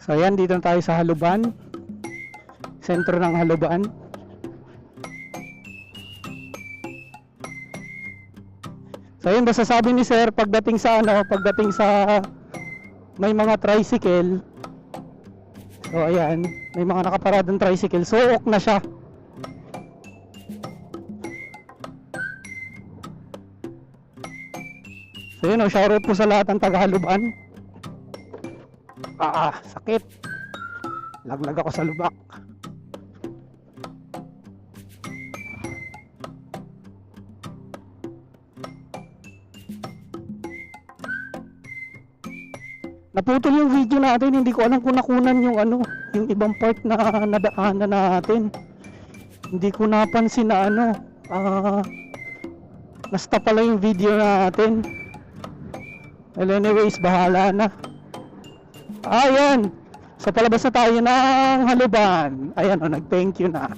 So ayan, dito na tayo sa Haluban. Sentro ng Haluban. So ayun, basta sabi ni sir, pagdating sa ano, pagdating sa may mga tricycle. So ayan, may mga nakaparadang tricycle. So ok na siya. So yun, oh, shoutout po sa lahat ng taga-Haluban. Ah, ah, sakit. Laglag ako sa lubak. Naputol yung video natin, hindi ko alam kung nakunan yung ano, yung ibang part na nadaanan natin. Hindi ko napansin na ano, ah, nasta pala yung video natin. Well, anyways, bahala na. Ayan. So palabas na tayo ng haluban. Ayan o, nag-thank you na.